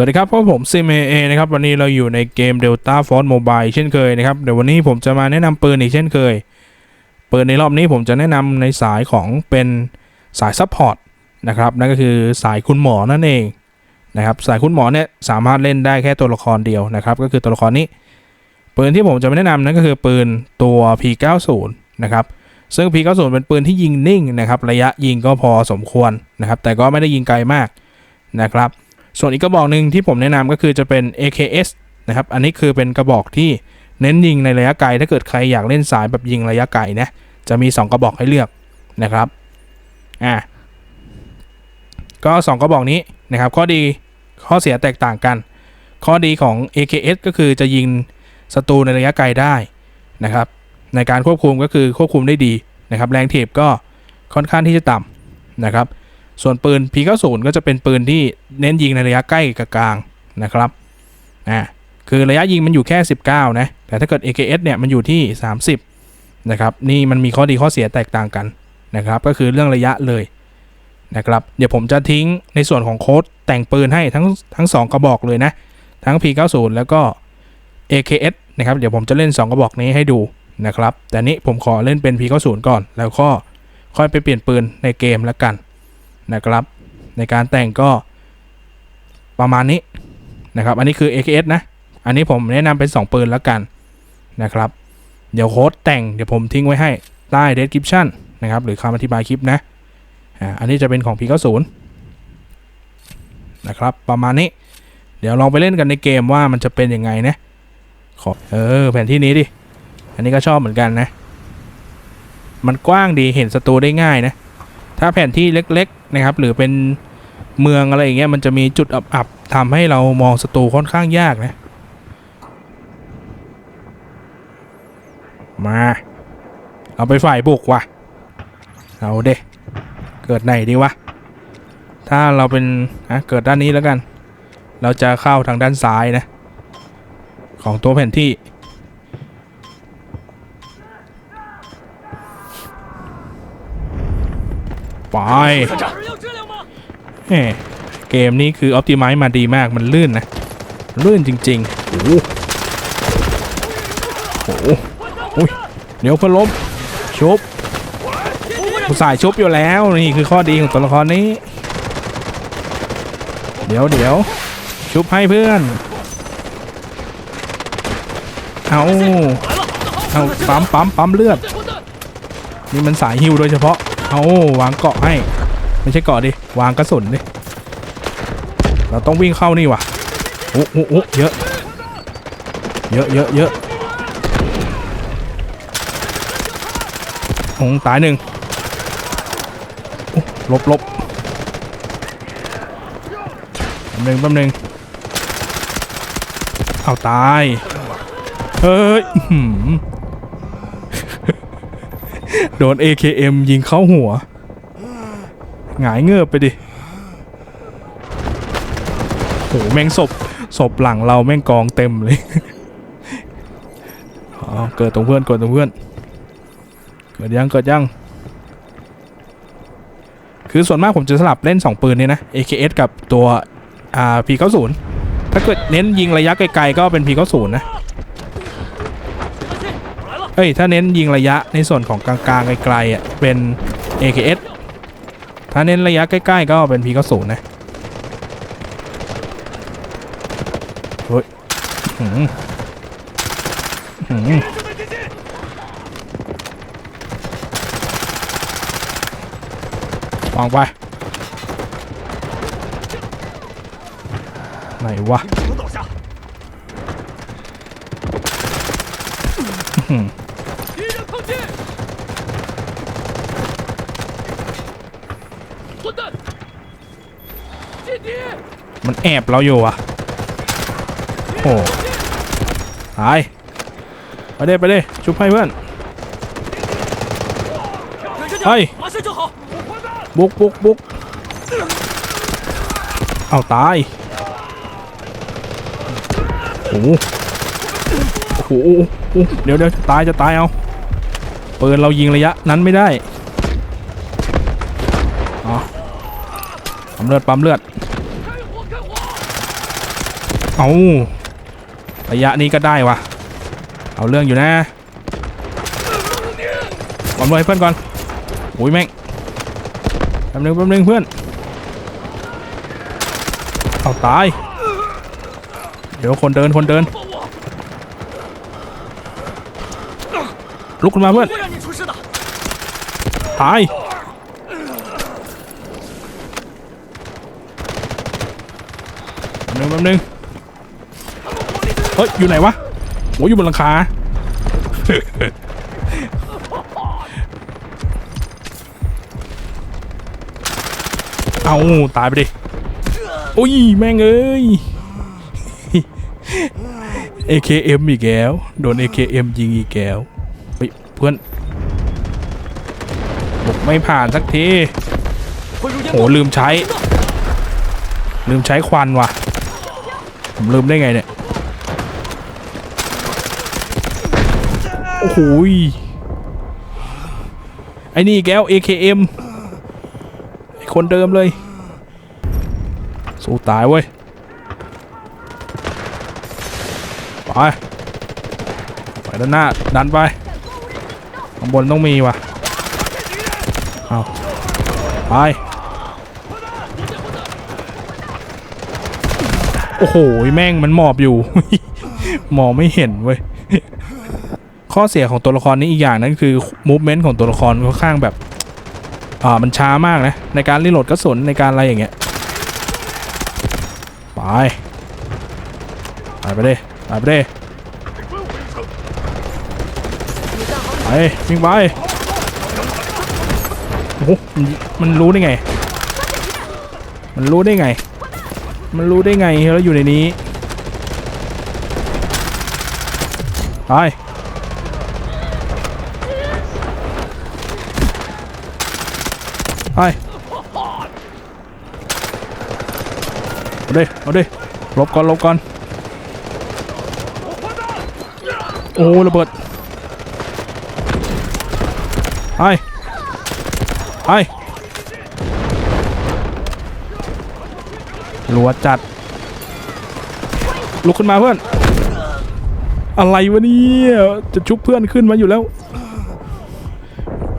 วัสดีครับพวกผมซิมเอนะครับ วันนี้เราอยู่ในเกม Delta Force Mobile เช่นเคยนะครับ เดี๋ยววันนี้ผมจะมาแนะนำปืนอีกเช่นเคย ปืนในรอบนี้ผมจะแนะนำในสายของเป็นสายซัพพอร์ตนะครับ นั่นก็คือสายคุณหมอนั่นเองนะครับ สายคุณหมอเนี่ยสามารถเล่นได้แค่ตัวละครเดียวนะครับ ก็คือตัวละครนี้ ปืนที่ผมจะมาแนะนำนั่นก็คือปืนตัว P90 นะครับ ซึ่ง P90 เป็นปืนที่ยิงนิ่งนะครับ ระยะยิงก็พอสมควรนะครับ แต่ก็ไม่ได้ยิงไกลมากนะครับ ส่วนอีกกระบอกหนึ่งที่ผมแนะนำก็คือจะเป็น AKS นะครับ อันนี้คือเป็นกระบอกที่เน้นยิงในระยะไกล ถ้าเกิดใครอยากเล่นสายแบบยิงระยะไกลนะ จะมี 2 กระบอกให้เลือกนะครับ อ่า ก็ 2 กระบอกนี้นะครับ ข้อดีข้อเสียแตกต่างกัน ข้อดีของ AKS ก็คือจะยิงศัตรูในระยะไกลได้นะครับ ในการควบคุมก็คือควบคุมได้ดีนะครับ แรงถีบก็ค่อนข้างที่จะต่ำนะครับ ส่วนปืน P90 ก็จะเป็นปืนที่เน้นยิงในระยะใกล้กับกลางนะครับอ่าคือระยะยิงมันอยู่แค่ 19 นะ แต่ถ้าเกิด AKS เนี่ยมันอยู่ที่ 30 นะครับ นี่มันมีข้อดีข้อเสียแตกต่างกันนะครับ ก็คือเรื่องระยะเลยนะครับ เดี๋ยวผมจะทิ้งในส่วนของโค้ดแต่งปืนให้ทั้งทั้ง 2 กระบอกเลยนะ ทั้ง P90 แล้วก็ AKS นะครับ เดี๋ยวผมจะเล่น 2 กระบอกนี้ให้ดูนะครับ แต่นี้ผมขอเล่นเป็น P90 ก่อน แล้วก็ค่อยไปเปลี่ยนปืนในเกมแล้วกัน นะครับ ในการแต่งก็ประมาณนี้นะครับ อันนี้คือ AKS นะ อันนี้ผมแนะนำเป็น 2 ปืนแล้วกันนะครับ เดี๋ยวโค้ดแต่งเดี๋ยวผมทิ้งไว้ให้ใต้ description นะครับ หรือคำอธิบายคลิปนะ อันนี้จะเป็นของ P90 นะครับ ประมาณนี้ เดี๋ยวลองไปเล่นกันในเกมว่ามันจะเป็นยังไงนะ ขอ เออ แผนที่นี้ดิ อันนี้ก็ชอบเหมือนกันนะ มันกว้างดีเห็นศัตรูได้ง่ายนะ ถ้าแผนที่เล็กๆนะครับ หรือเป็นเมืองอะไรอย่างเงี้ยมันจะมีจุดอับๆทำให้เรามองศัตรูค่อนข้างยากนะ มา เราไปฝ่ายบุกว่ะ เอาเด้เกิดไหนดีวะ ถ้าเราเป็นอะเกิดด้านนี้แล้วกัน เราจะเข้าทางด้านซ้ายนะ ของตัวแผนที่ ไปแหมเกมนี้คือออ t ติ i z e มาดีมากมันลื่นนะ ลื่นจริงๆ โอ้โหโอ้โหอุ๊ยเดี๋ยวเพื่อนล้มชุบผู้สายชุบอยู่แล้วนี่คือข้อดีของตัวละครนี้ เดี๋ยวเดี๋ยวชุบให้เพื่อน เอาเอาปั๊มปั๊มปั๊มเลือด นี่มันสายฮิวโดยเฉพาะ เอาวางเกาะให้ ไม่ใช่เกาะดิ วางกระสุนดิ เราต้องวิ่งเข้านี่ว่ะโอ้โหโอ้เยอะ เยอะเยอะเยอะหงตายหนึ่งลบลบแป๊บหนึ่งแป๊บหนึ่งเอาตาย เฮ้ย โดน AKM ยิงเข้าหัว หงายเงือบไปดิ โห แม่งศพ ศพหลังเราแม่งกองเต็มเลย อ๋อ เกิดตรงเพื่อนเกิดตรงเพื่อน เกิดยังเกิดยัง คือส่วนมากผมจะสลับเล่น 2 ปืนเนี่ยนะ AKS กับตัว อ่า P90 ถ้าเกิดเน้นยิงระยะไกลๆก็เป็น P90 นะ เอ้ยถ้าเน้นยิงระยะในส่วนของกลางๆไกลๆอะเป็น AKS ถ้าเน้นระยะใกล้ๆก็เป็น P90 นะเฮ้ยหืมหืมวางไปไหนวะอื้ มันแอบเราอยู่อะโอ้ตายไปเด้ไปเด้ชุบให้เพื่อนเฮ้ยบุกบุกบุกเอาตายโอ้โหโอ้โหเดี๋ยวเดี๋ยวจะตายจะตายเอาเปิดเรายิงระยะนั้นไม่ได้อ๋อปั๊มเลือดปั๊มเลือด เอาระยะนี้ก็ได้วะเอาเรื่องอยู่นะก่อนเลยเพื่อนก่อนโอ้ยแม่งแป๊บนึงแป๊บนึงเพื่อนเอาตาย เดี๋ยวคนเดินคนเดิน ลุกขึ้นมาเพื่อน ตาย แป๊บนึงแป๊บนึง เฮ้ย อยู่ไหนวะโอ้อยู่บนหลังคาเอาตายไปดิโอ้ย แม่งเอ้ย AKM อีกแล้ว โดน AKM ยิงอีกแล้วเฮ้ยเพื่อนบุกไม่ผ่านสักทีโหลืมใช้ ลืมใช้ควันว่ะ ผมลืมได้ไงเนี่ย อ้โหไอ้นี่แก้ว AKM ไอคนเดิมเลย สู้ตายเว้ย ไป ไปด้านหน้า ดันไป ข้างบนต้องมีว่ะ เอาไป โอ้โห แม่งมันหมอบอยู่ มองไม่เห็นเว้ย ข้อเสียของตัวละครนี้อีกอย่างนั้นคือ movement ของตัวละครค่อนข้างแบบอ่ามันช้ามากนะในการรีโหลดกระสุนในการอะไรอย่างเงี้ยไปไปไปดิไปไปดิไปวิ่งไปโอ้โหมันมันรู้ได้ไง มันรู้ได้ไง มันรู้ได้ไงแล้วอยู่ในนี้ไป ไปเอาดิเอาดิลบก่อนลบก่อนโอ้ระเบิดไปไปรัวจัด ลุกขึ้นมาเพื่อน อะไรวะเนี่ยจะชุบเพื่อนขึ้นมาอยู่แล้ว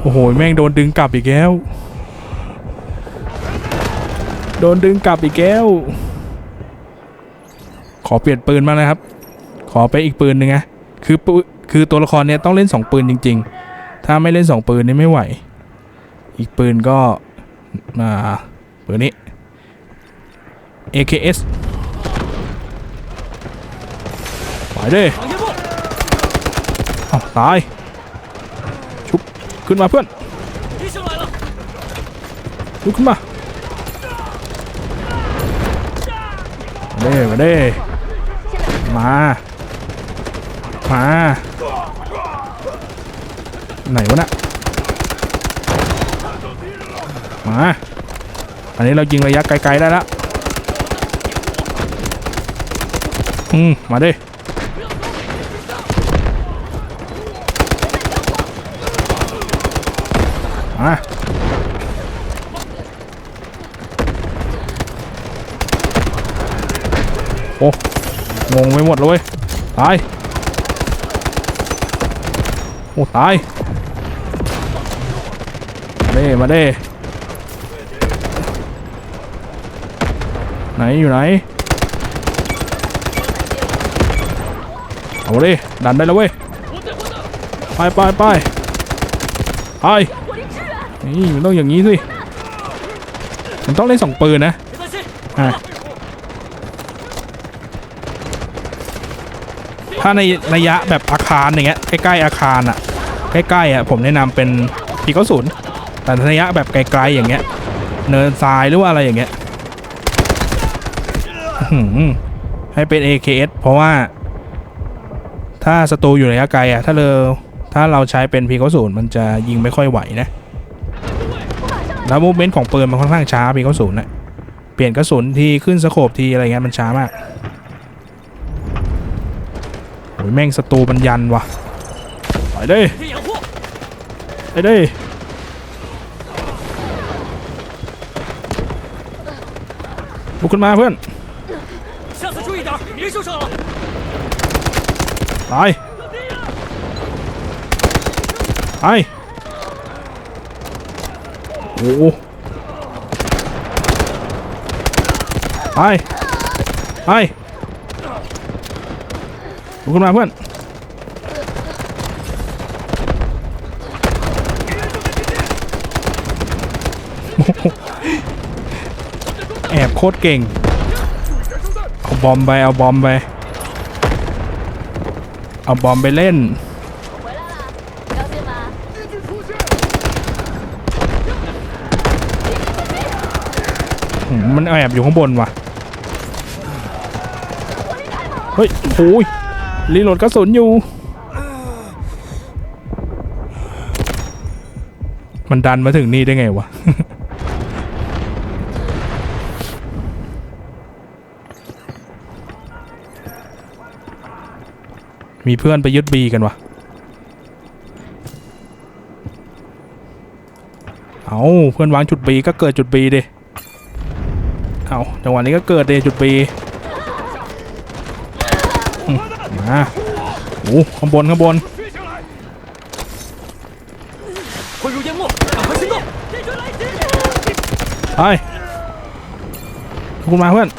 โอ้โห แม่งโดนดึงกลับอีกแล้ว โดนดึงกลับอีกแก้ว ขอเปลี่ยนปืนมานะครับ ขอไปอีกปืนหนึ่งนะคือปืนคือตัวละครเนี้ยต้องเล่น 2 ปืนจริง ๆ ถ้าไม่เล่น 2 ปืนนี่ไม่ไหว อีกปืนก็มาปืนนี้ AKS ไปเด้ตาย ชุบ ขึ้นมาเพื่อนลุกขึ้นมา เด้มาเด้มา มา ไหนวะน่ะมา อันนี้เรายิงระยะไกลๆได้แล้วอืม มาดิมา งงไปหมดเลยตาย โอ้ตายเด้มาเด้ไหนอยู่ไหน เอาเลยดันได้แล้วเว้ย ไปไปไปไปนี่มันต้องอย่างนี้สิ มันต้องเล่นสองปืนนะอะ ถ้าในระยะแบบอาคารอย่างเงี้ยใกล้ๆอาคารอะใกล้ๆอะผมแนะนำเป็นพีเก้าศูนย์แต่ระยะแบบไกลๆอย่างเงี้ย เนินทรายหรือว่าอะไรอย่างเงี้ยหืให้เป็น AKS เพราะว่า ถ้าศัตรูอยู่ระยะไกลอะถ้าเราถ้าเราใช้เป็นพีเก้าศูนย์มันจะยิงไม่ค่อยไหวนะแล้วมูฟเมนต์ของปืนมันค่อนข้างช้าพีเก้าศูนย์นะเปลี่ยนกระสุนทีขึ้นสโคปทีอะไรเงี้ยมันช้ามาก แม่งศัตรูมันยันวะไปเลยไปเลยบุกขึ้นมาเพื่อนไปไปโอ้ไปไป ขึ้นมาเพื่อนแอบโคตรเก่ง เอาบอมไป เอาบอมไป เอาบอมไปเล่น มันแอบอยู่ข้างบนว่ะ เฮ้ยโอ้ย รีโหลดกระสุนอยู่ มันดันมาถึงนี่ได้ไงวะ มีเพื่อนไปยึดบีกันวะ เอาเพื่อนวางจุดบีก็เกิดจุดบีดิ เอาจังหวะนี้ก็เกิดเลยจุดบีอื อะโอ้ข้างบนข้างบนไปคุณมาเพื่อน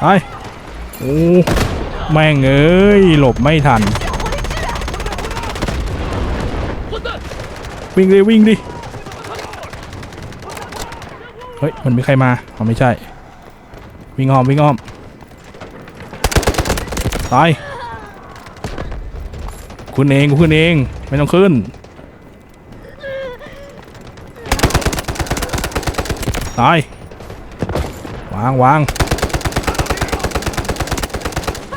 ไปโอ้แม่งเอ้ยหลบไม่ทัน วิ่งเลยวิ่งดิ เฮ้ย มันมีใครมาอ๋อไม่ใช่ วิ่งอ้อมวิ่งอ้อม ตายคุณเองกูขึ้นเอง ไม่ต้องขึ้น ตาย วางวาง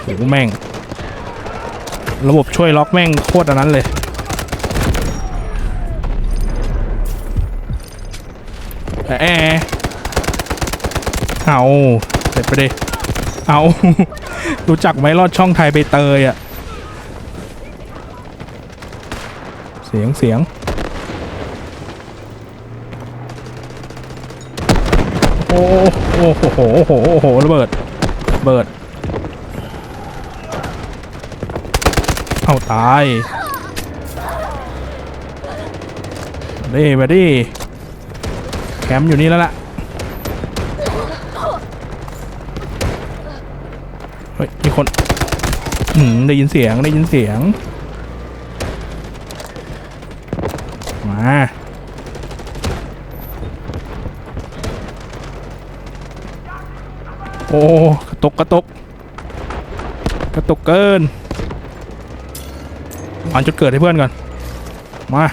โอ้แม่ง ระบบช่วยล็อกแม่งโคตรอันนั้นเลยแอะแอะเอาเสร็จไปดิเอา รู้จักไหมลอดช่องไทยใบเตยอะเสียงเสียง โอ้โอ้โหโอ้โหโอ้โหระเบิดระเบิดเอาตายมาดิมาดิแคมป์อยู่นี่แล้วล่ะ เฮ้ย มีคนอืม ได้ยินเสียงได้ยินเสียง มาโอ้กระตุกกระตุกกระตุกเกินวางจุดเกิดให้เพื่อนก่อน มา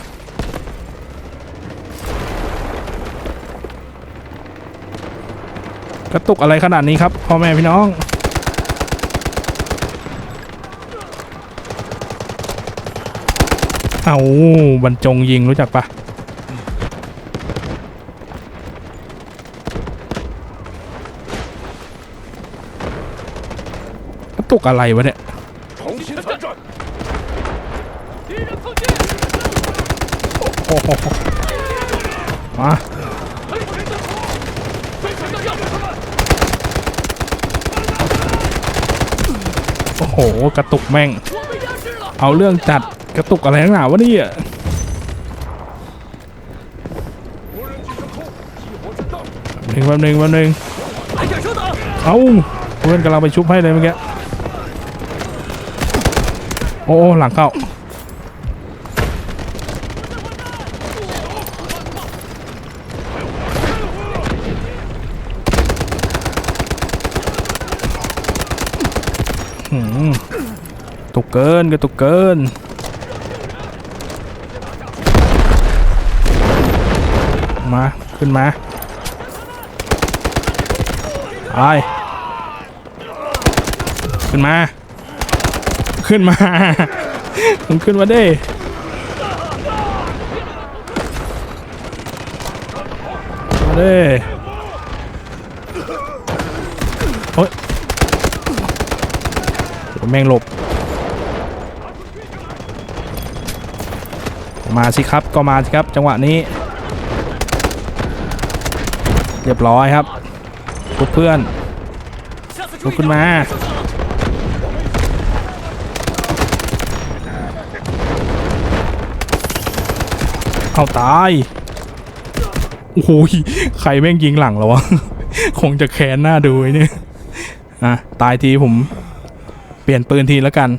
กระตุกอะไรขนาดนี้ครับพ่อแม่พี่น้อง เอาบรรจงยิงรู้จักปะกระตุกอะไรวะเนี่ยมาโอ้โห กระตุกแม่ง เอาเรื่องจัด กระตุกอะไรนัหนาวะนี่อะหนึ่งแป๊บหนึ่งแป๊บหนึ่งเอาเพื่อนกำลังไปชุบให้เลยเมื่อกี้โอ้หลังเข้าตุกเกินก็ตุกเกิน ขึ้นมาไปขึ้นมา ขึ้นมามึงขึ้นมาไดิมาดิโอ๊ยเดี๋ยแม่งหลบ มาสิครับก็มาสิครับ จังหวะนี้ รียบร้อยครับทุกเพื่อนลุกขึ้นมาเอาตาย โอ้โหยใครแม่งยิงหลังแล้ววะ คงจะแค้นหน้าดูไอ้เนี่ยอะ ตายทีผม เปลี่ยนปืนทีแล้วกัน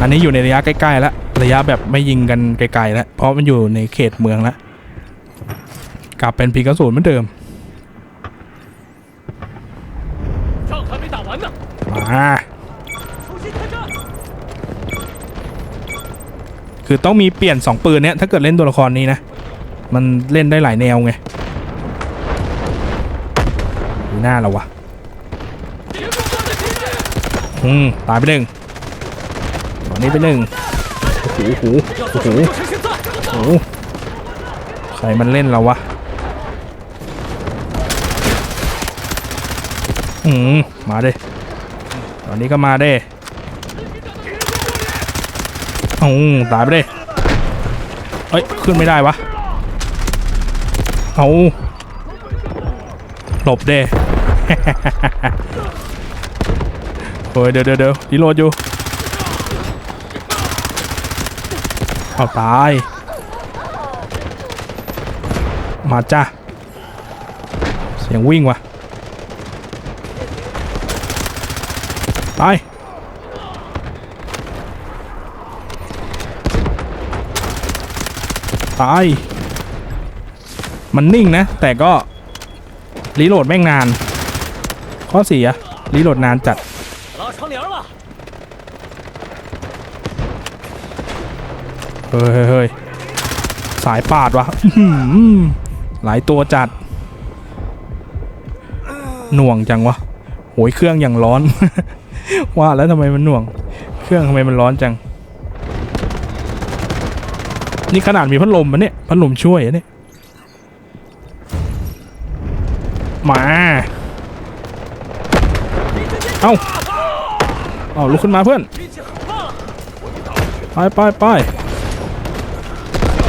อันนี้อยู่ในระยะใกล้ๆแล้ว ระยะแบบไม่ยิงกันไกลๆแล้ว เพราะมันอยู่ในเขตเมืองแล้ว กลับเป็นพีกระสุนเหมือนเดิมือต้องมีเปลี่ยน 2 ปืนเนี้ยถ้าเกิดเล่นตัวละครนี้นะ มันเล่นได้หลายแนวไงดูหน้าเราวะอืมตายไปหนึ่งตอนนี้ไปหนึ่งโอ้โหโอ้โหโอ้โหใครมันเล่นเราวะอืมมาเด้ตอนนี้ก็มาเด้ อืมตายไปเด้เอ้ย ขึ้นไม่ได้วะ เอาหลบเด้เฮ้ยเดี๋ยวเดี๋ยวเดี๋ยวรีโหลดอยู่ เอาตาย มาจ้าเสียงวิ่งว่ะ ตาย ตาย มันนิ่งนะ แต่ก็ รีโหลดแม่งนาน ข้อเสียรีโหลดนานจัดเฮ้ยเฮ้ยสายปาดวะหลายตัวจัด หน่วงจังวะโหยเครื่องอย่างร้อน ว่าแล้วทำไมมันหน่วง เครื่องทำไมมันร้อนจัง นี่ขนาดมีพัดลมมันเนี่ยพัดลมช่วยเนี่ยมาเอาเอาลุกขึ้นมาเพื่อนไปไปไป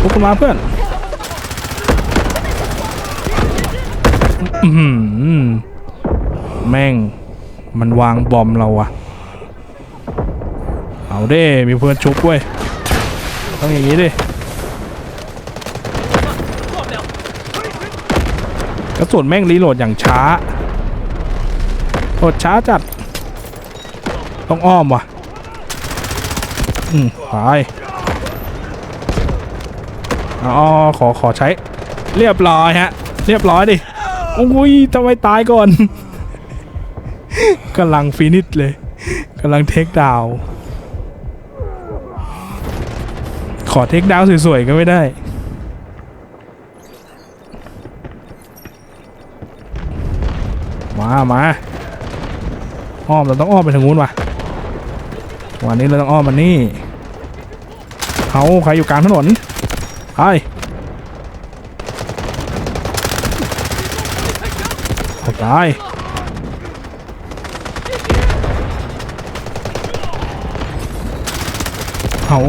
ลุกขึ้นมาเพื่อนแม่งมันวางบอมเราอะเอาเด้มีเพื่อนชุบเว้ยต้องอย่างนี้ดิ กระสุนแม่งรีโหลดอย่างช้าโหดช้าจัด ต้องอ้อมว่ะ อืมไปอ๋อขอขอใช้ เรียบร้อยฮะ เรียบร้อยดิโอ้ยทำไมตายก่อนกำลังฟินิชเลยกำลังเทคดาว ขอเทคดาวสวยๆก็ไม่ได้ มามาอ้อมเราต้องอ้อมไปทางนู้นว่ะวันนี้เราต้องอ้อมมานี่เขาใครอยู่กลางถนนไปตายเอา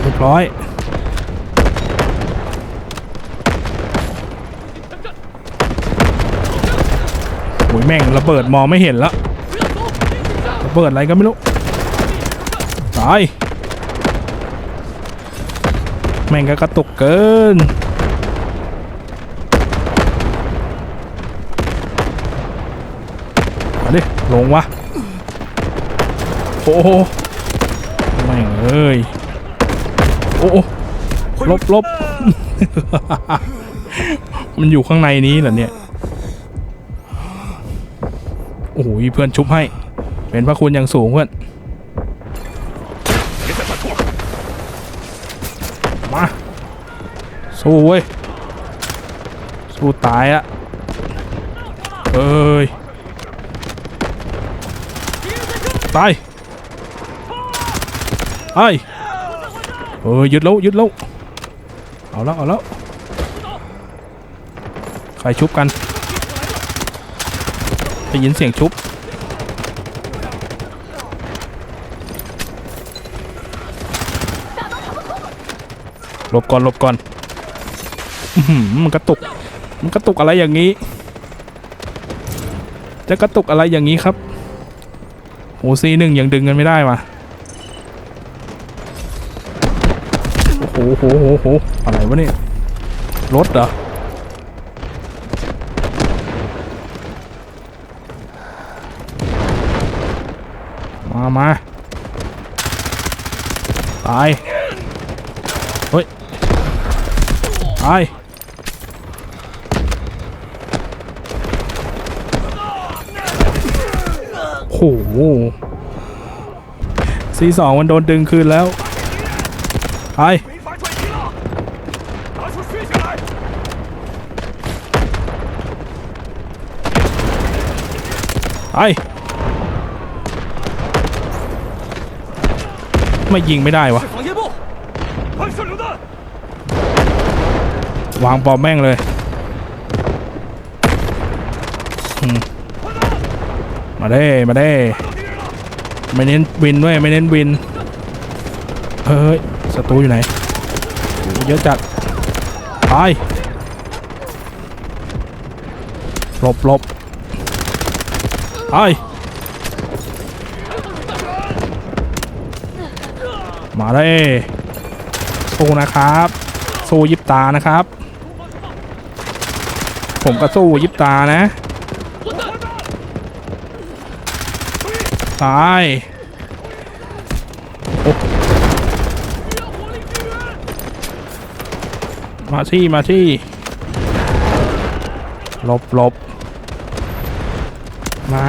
เรียบร้อย อ้ยแม่งระเบิดมองไม่เห็นล้วระเบิดอะไรก็ไม่รู้ ตาย แม่งก็กระตุกเกิน มาดิ ลงวะ โอ้โหแม่งเอ้ย โอ้โหลบลบ มันอยู่ข้างในนี้เหรอเนี่ย โหเพื่อนชุบให้ เป็นพระคุณอย่างสูงเพื่อน มา สู้เว้ย สู้ตายอะเอ้ย ตายไอ้เออยึดแล้วยึดแล้ว เอาแล้วเอาแล้ว ใครชุบกัน ได้ยินเสียงชุบหลบก่อนหลบก่อนมันกระตุก มันกระตุกอะไรอย่างนี้ จะกระตุกอะไรอย่างนี้ครับโอ้ซีหนึ่งยังดึงกันไม่ได้ว่ะโอ้โหโหโหโหอะไรวะเนี่ยรถเหรอ มามาตายเฮ้ยตายโหซีสองมันโดนดึงคืนแล้วไปไป ไม่ยิงไม่ได้วะวางปอมแม่งเลยมาได้มาได้ไม่เน้นวินด้วยไม่เน้นวินเฮ้ยศัตรูอยู่ไหนเยอะจัดไปหลบหลบไป มาเลยสู้นะครับ สู้ยิบตานะครับ ผมก็สู้ยิบตานะตายมาที่มาที่หลบหลบมา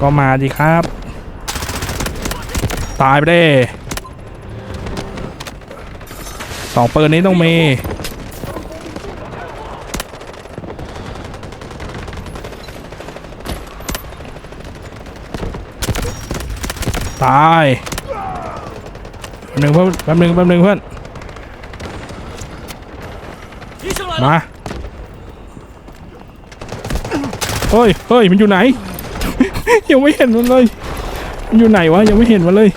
ก็มาดีครับ ตายไปได้สองปืนนี้ต้องมีตายแป๊บนึงเพื่อนแป๊บนึงแป๊บนึงเพื่อนมาเฮ้ยเฮ้ยมันอยู่ไหน ยังไม่เห็นมันเลย มันอยู่ไหนวะยังไม่เห็นมันเลย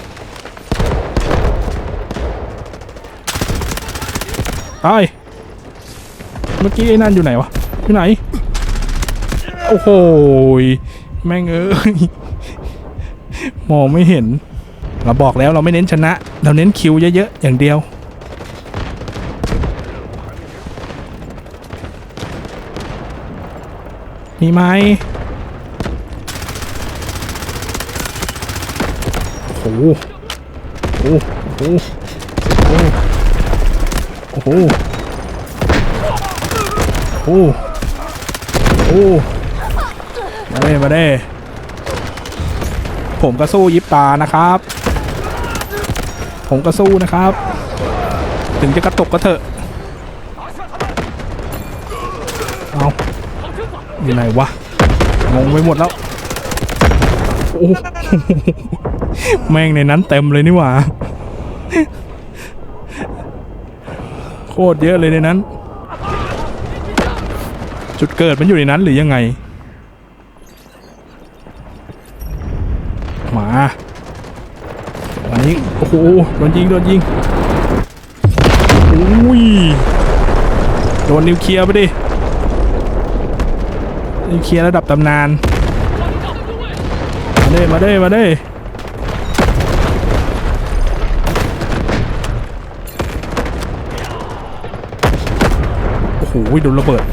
ตาย เมื่อกี้ไอ้นั่นอยู่ไหนวะ อยู่ไหน โอ้โหแม่งเอ้ย มองไม่เห็น เราบอกแล้วเราไม่เน้นชนะ เราเน้นคิวเยอะๆ อย่างเดียว มีไหมโอ้โหโอ้โห โอ้โหโอ้โหโอ้มาเด้มาเด้ผมก็สู้ยิบตานะครับ ผมก็สู้นะครับ ถึงจะกระตุกก็เถอะ เอาอยู่ไหนวะ งงไปหมดแล้ว โอ้โหแม่งในนั้นเต็มเลยนี่หว่า โคตรเยอะเลยในนั้น จุดเกิดมันอยู่ในนั้นหรือยังไง มาอันนี้โอ้โหโดนยิงโดนยิงอุ้ยโดนนิวเคลียร์ไปดินิวเคลียร์ระดับตำนาน มาเด้มาเด้มาเด้ โอ้โดนระเบิด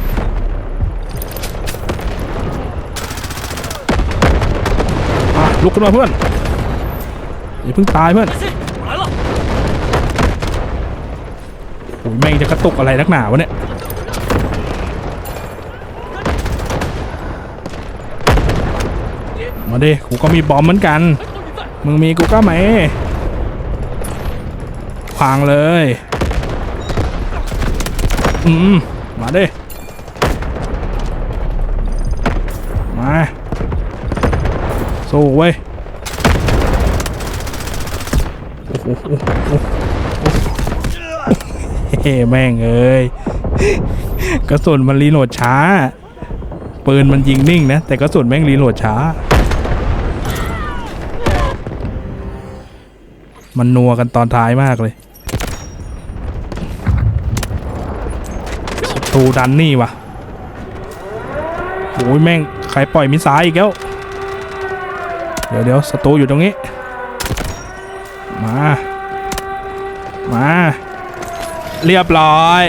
ลุกขึ้นมาเพื่อน อย่าเพิ่งตายเพื่อนโอ้ยแม่งจะกระตุกอะไรนักหนาวะเนี่ยมาดิกูก็มีบอมเหมือนกัน มึงมีกูก็ไหมขวางเลย อืม มาดิ มา สู้เว้ยโอ้โหโอ้โหโอ้โหเฮ้แม่งเอ้ยกระสุนมันรีโหลดช้า ปืนมันยิงนิ่งนะ แต่กระสุนแม่งรีโหลดช้า มันนัวกันตอนท้ายมากเลย ตูดันนี่วะโอ้ยแม่งใครปล่อยมิสไซายอีกแล้ว เดี๋ยวเดี๋ยวสตูอยู่ตรงนี้ มา มา เรียบร้อย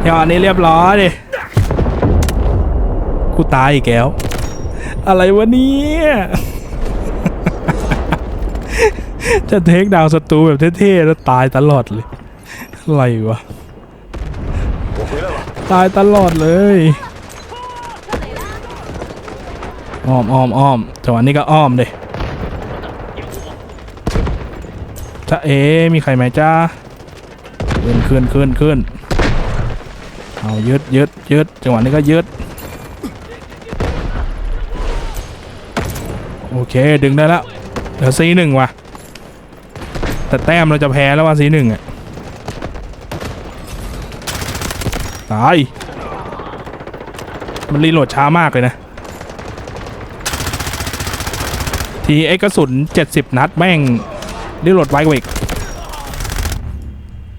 เดี๋ยอันนี้เรียบร้อยดิกูตายอีกแล้ว อะไรวะเนี่ยจะเทคดาวศัตรูแบบเท่ๆแล้วตายตลอดเลย อะไรวะ ตายตลอดเลยอ้อมอ้อมอ้อมจังหวะนี้ก็อ้อมเดยจ้าเอ มีใครไหมจ้าขึ้นขึ้นขึ้นขึ้นเอายึดยึดยึดจังหวะนี้ก็ยึดโอเคดึงได้แล้วเหลือซีหนึ่งว่ะแต่แต้มเราจะแพ้แล้วว่าซีหนึ่งอะ ตาย มันรีโหลดช้ามากเลยนะ ทีไอ้กระสุน 70 นัดแม่ง รีโหลดไวกว่าอีก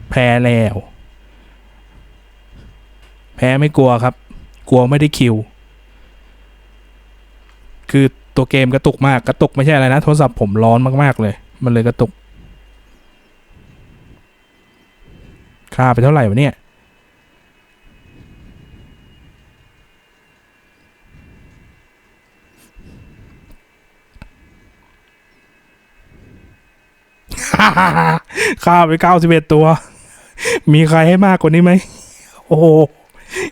แพ้แล้ว แพ้ไม่กลัวครับ กลัวไม่ได้คิว คือตัวเกมกระตุกมากกระตุกไม่ใช่อะไรนะ โทรศัพท์ผมร้อนมากๆเลย มันเลยกระตุกค่าไปเท่าไหร่วะเนี่ย ฆ่าไปเก้าสิบเอ็ดตัว มีใครให้มากกว่านี้ไหม โอ้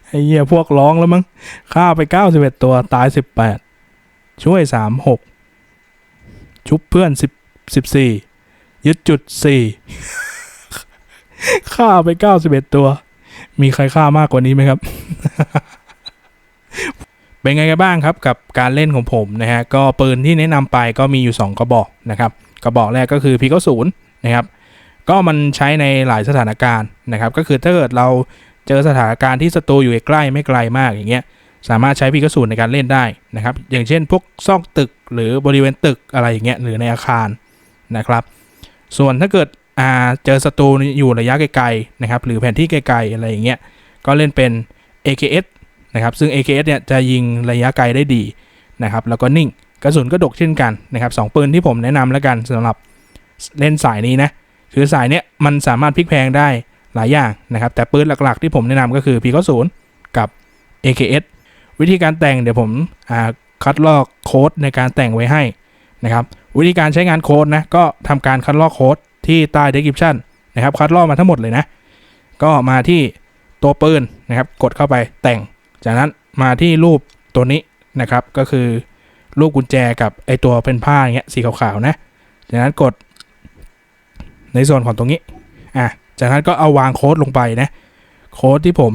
ไอ้เหี้ยพวกร้องแล้วมั้งฆ่าไปเก้าสิบเอ็ดตัว ตายสิบแปดช่วยสามหกชุบเพื่อนสิบสิบสี่ยึดจุดสี่ฆ่าไปเก้าสิบเอ็ดตัว มีใครฆ่ามากกว่านี้ไหมครับ เป็นไงกันบ้างครับกับการเล่นของผมนะฮะ ก็ปืนที่แนะนำไปก็มีอยู่2กระบอกนะครับกระบอกแรกก็คือพีก็ศูนย์นะครับก็มันใช้ในหลายสถานการณ์นะครับ ก็คือถ้าเกิดเราเจอสถานการณ์ที่ศัตรูอยู่ใกล้ไม่ไกลมากอย่างเงี้ยสามารถใช้พีกระสุนในการเล่นได้นะครับ อย่างเช่น พวกซอกตึกหรือบริเวณตึกอะไรอย่างเงี้ยหรือในอาคารนะครับ ส่วนถ้าเกิดอ่าเจอศัตรูอยู่ระยะไกลๆนะครับ หรือแผนที่ไกลๆอะไรอย่างเงี้ยก็เล่นเป็น AKS นะครับ ซึ่ง AKS เนี่ยจะยิงระยะไกลได้ดีนะครับ แล้วก็นิ่ง กระสุนก็ดกเช่นกันนะครับสองปืนที่ผมแนะนำแล้วกันสำหรับเล่นสายนี้นะคือสายเนี้ยมันสามารถพลิกแพงได้หลายอย่างนะครับ แต่ปืนหลักๆ ที่ผมแนะนำก็คือ P90 กับ AKS วิธีการแต่งเดี๋ยวผมคัดลอกโค้ดในการแต่งไว้ให้นะครับ วิธีการใช้งานโค้ดนะก็ทำการคัดลอกโค้ดที่ใต้ description นะครับคัดลอกมาทั้งหมดเลยนะ ก็มาที่ตัวปืนนะครับ กดเข้าไปแต่ง จากนั้นมาที่รูปตัวนี้นะครับก็คือ รูปกุญแจกับไอตัวเป็นผ้าอย่างเงี้ยสีขาวๆนะ จากนั้นกด ในส่วนของตรงนี้ อะ จากนั้นก็เอาวางโค้ดลงไปนะ โค้ดที่ผม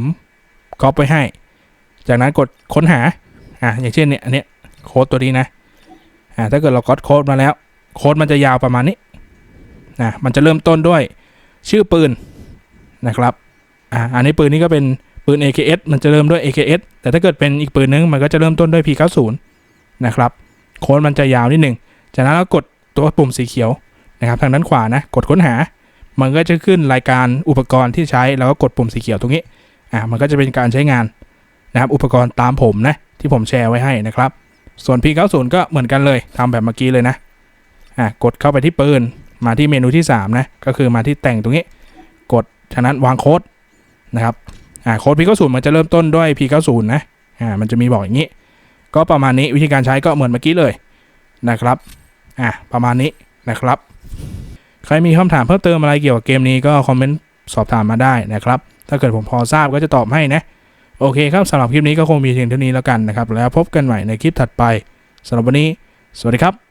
ก๊อปไว้ให้ จากนั้นกดค้นหา อะ อย่างเช่นเนี่ย อันเนี้ยโค้ดตัวนี้นะ อะถ้าเกิดเราก๊อปโค้ดมาแล้ว โค้ดมันจะยาวประมาณนี้ นะ มันจะเริ่มต้นด้วยชื่อปืนนะครับ อะ อันนี้ปืนนี้ก็เป็นปืน AKS มันจะเริ่มด้วย AKS แต่ถ้าเกิดเป็นอีกปืนนึง มันก็จะเริ่มต้นด้วย P90 นะครับโค้ดมันจะยาวนิดหนึ่งจากนั้นเรากดตัวปุ่มสีเขียวนะครับทางด้านขวานะกดค้นหา มันก็จะขึ้นรายการอุปกรณ์ที่ใช้แล้วก็กดปุ่มสีเขียวตรงนี้อ่ามันก็จะเป็นการใช้งานนะครับอุปกรณ์ตามผมนะที่ผมแชร์ไว้ให้นะครับ ส่วน P90 ก็เหมือนกันเลยทำแบบเมื่อกี้เลยนะอ่ากดเข้าไปที่ปืนมาที่เมนูที่3นะก็คือมาที่แต่งตรงนี้ กดจากนั้นวางโค้ดนะครับอ่าโค้ด P90 มันจะเริ่มต้นด้วย P90 นะอ่ามันจะมีบอกอย่างนี้ ก็ประมาณนี้วิธีการใช้ก็เหมือนเมื่อกี้เลยนะครับอะประมาณนี้นะครับ ใครมีคำถามเพิ่มเติมอะไรเกี่ยวกับเกมนี้ก็คอมเมนต์สอบถามมาได้นะครับ ถ้าเกิดผมพอทราบก็จะตอบให้นะ โอเคครับสำหรับคลิปนี้ก็คงมีเพียงเท่านี้แล้วกันนะครับ แล้วพบกันใหม่ในคลิปถัดไปสำหรับวันนี้ สวัสดีครับ